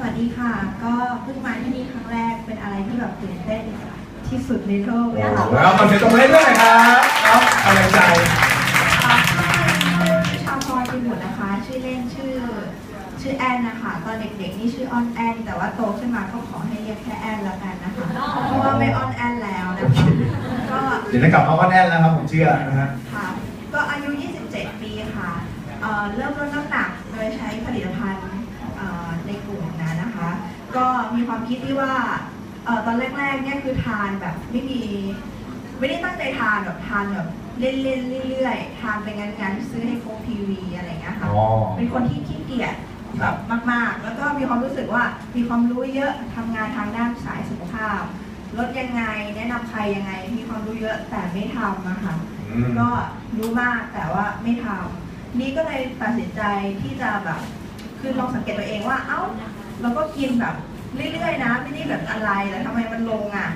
สวัสดีค่ะ ก็เพิ่งมาที่นี่ครั้งแรกเป็นอะไรที่แบบตื่นเต้นที่สุดในโลกเลยค่ะแล้วขอเสียงตบมือให้ด้วยหน่อยครับครับกำลังใจอ่าชื่อชาวพรเป็นหมุนนะคะ ชื่อเล่นชื่อชื่อแอนนะคะ ตอนเด็กๆนี่ชื่อออนแอน แต่ว่าโตขึ้นมาก็ขอให้เรียกแค่แอนแล้วกันนะคะ เพราะว่าไม่ออนแอนแล้วนะคะก็เดี๋ยวจะกลับมาอ้อนแอนแล้วครับผมเชื่อนะฮะค่ะก็อายุ 27 ปีค่ะเอ่อเริ่มลดน้ำหนัก มีความคิดที่ว่าเอ่อตอนแรกๆเนี่ยคือทานแบบไม่มีไม่ได้ตั้งใจทานแบบทานแบบเล่นๆเรื่อยๆทานไปงานๆซื้อให้โฟพีวีอะไรอย่างเงี้ยค่ะอ๋อ เป็นคนที่ขี้เกียจแบบมากๆ แล้วก็มีความรู้สึกว่ามีความรู้เยอะทำงานทางด้านสายสุขภาพลดยังไงแนะนำใครยังไง มีความรู้เยอะแต่ไม่ทำอะค่ะ อืม ก็รู้มากแต่ว่าไม่ทำนี่ก็เลยตัดสินใจที่จะแบบ คือลองสังเกตตัวเองว่า เอ้า เราก็กินแบบ เรื่อยๆนะ ไม่ได้แบบอะไรแล้วทำไมมันลงอะ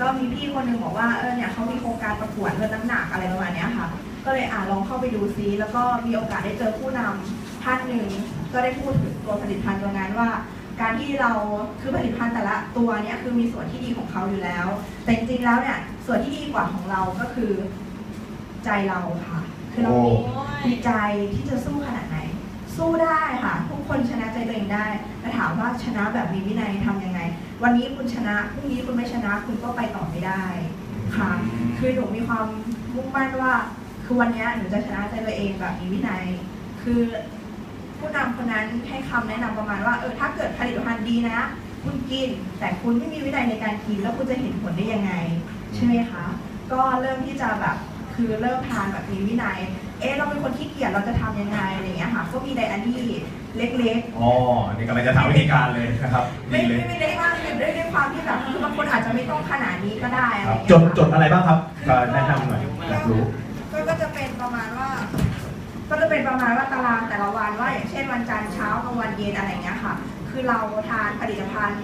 ก็มีพี่คนหนึ่งบอกว่าเออเนี่ยเขามีโครงการประกวดลดน้ำหนักอะไรประมาณเนี้ยค่ะ ก็เลยอ่าลองเข้าไปดูซิแล้วก็มีโอกาสได้เจอผู้นำท่านหนึ่งก็ได้พูดถึงตัวผลิตภัณฑ์ตัวนั้นว่า การที่เราคือผลิตภัณฑ์แต่ละตัวเนี้ยคือมีส่วนที่ดีของเขาอยู่แล้ว แต่จริงๆแล้วเนี่ยส่วนที่ดีกว่าของเราก็คือใจเราค่ะ คือเรามีมีใจที่จะสู้ขนาดไหน สู้ได้ค่ะ ทุกคนชนะใจตัวเองได้แต่ถามว่าชนะแบบมีวินัยทำยังไง วันนี้คุณชนะพรุ่งนี้คุณไม่ชนะ คุณก็ไปต่อไม่ได้ค่ะ คือหนูมีความมุ่งมั่นว่า คือวันเนี้ยหนูจะชนะใจตัวเองแบบมีวินัย คือผู้นำคนนั้นให้คำแนะนำประมาณว่าเออถ้าเกิดผลิตภัณฑ์ดีนะ คุณกิน แต่คุณไม่มีวินัยในการกิน แล้วคุณจะเห็นผลได้ยังไง ใช่ไหมคะ ก็เริ่มที่จะแบบคือเริ่มทานแบบมีวินัย เอ๊ะเราเป็นคนขี้เกียจเราจะทำยังไงอะไรอย่างเงี้ยค่ะ ก็มีไดอารี่เล็กอ๋อนี่กำลังจะถามวิธีการเลยนะครับๆดีไม่เลยไม่ไม่เล็กมากเลยด้วยด้วยความที่แบบคือบางคนอาจจะไม่ต้องขนาดนี้ก็ได้อะไรคอรับย่างจเงี้ยดค่ะจดอะไรบ้างครับก็แนะนำหน่อยอยากรู้ ก็ก็จะเป็นประมาณว่า ก็จะเป็นประมาณว่าตารางแต่ละวันว่าอย่างเช่นวันจันทร์เช้ากลางวันเย็นอะไรอย่างเงี้ยค่ะ คือเราทานผลิตภัณฑ์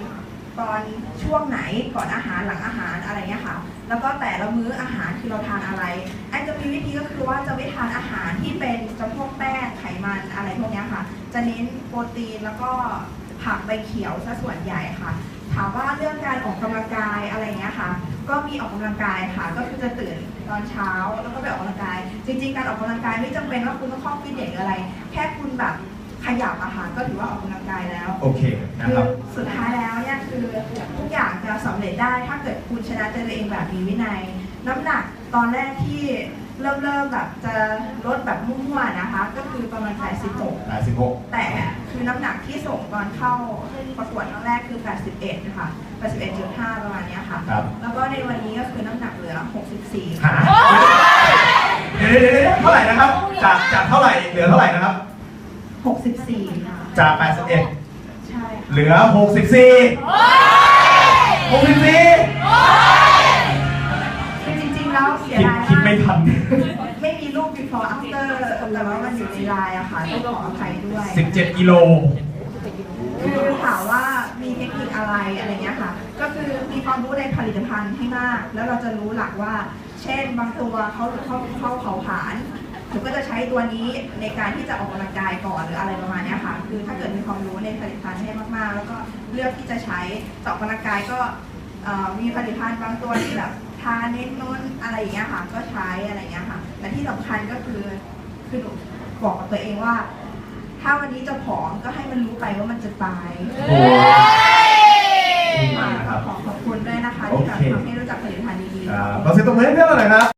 ตอนช่วงไหนก่อนอาหารหลังอาหารอะไรเงี้ยค่ะ แล้วก็แต่ละมื้ออาหารคือเราทานอะไรแอนจะมีวิธีก็คือว่าจะไม่ทานอาหารที่เป็นจำพวกแป้งไขมันอะไรพวกเนี้ยค่ะ จะเน้นโปรตีนแล้วก็ผักใบเขียวซะส่วนใหญ่ค่ะ ถามว่าเรื่องการออกกำลังกายอะไรเงี้ยค่ะ ก็มีออกกำลังกายค่ะ ก็คือจะตื่นตอนเช้าแล้วก็ไปออกกำลังกาย จริง ๆ การออกกำลังกายไม่จำเป็นว่าคุณต้องเข้าฟิตเนสอะไร แค่คุณแบบ ขยับอาหารก็ถือว่าออกกำลังกายแล้วโอเคนะคืครับ สุดท้ายแล้วเนี่ยคือทุกอย่างจะสำเร็จได้ถ้าเกิดคุณชนะใจตัวเองแบบมีวินัย น้ำหนักตอนแรกที่เริ่มเริ่มแบบจะลดแบบมั่วๆนะคะ ก็คือประมาณ86 86 แต่คือน้ำหนักที่ส่งตอนเข้าประกวดครั้งแรกคือ 81 นะคะ 81.5 ประมาณเนี้ยค่ะ ครับ แล้วก็ในวันนี้ก็คือน้ำหนักเหลือ 64 หาเดี๋ยวเดี๋ยวเดี๋ยวเท่าไหร่นะครับ จากจากเท่าไหร่เหลือเท่าไหร่นะครับ 64 ค่ะ จาก 81 ใช่ค่ะเหลือ 64 64 คือจริงๆ แล้วเสียคิดดายคิดไม่มากทัน ไม่มีรูป before after แต่ว่ามันอยู่ในไลน์อะค่ะต้องขออภัยด้วย 17 กิโล คือถามว่ามีเทคนิคอะไรอะไรเงี้ยค่ะ ก็คือมีความรู้ในผลิตภัณฑ์ให้มาก แล้วเราจะรู้หลักว่า เช่นบางตัวเขาเขาเขาเผาผลาญ หนูก็จะใช้ตัวนี้ในการที่จะออกกำลังกายก่อนหรืออะไรประมาณเนี้ยค่ะ คือถ้าเกิดมีความรู้ในผลิตภัณฑ์ให้มากๆ แล้วก็เลือกที่จะใช้จะออกกำลังกายก็เอ่อมีผลิตภัณฑ์บางตัวที่แบบทาเน้นน้นอะไรอย่างเงี้ยค่ะ ก็ใช้อะไรอย่างเงี้ยค่ะ แต่ที่สำคัญก็คือคือหนูบอกกับตัวเองว่า ถ้าวันนี้จะผอมก็ให้มันรู้ไปว่ามันจะตายโอ้ยขอขอบคุณด้วยนะคะที่แบบทำให้รู้จักผลิตภัณฑ์ดีๆอ่าขอเสียงตบมือให้เพื่อนหน่อยครับ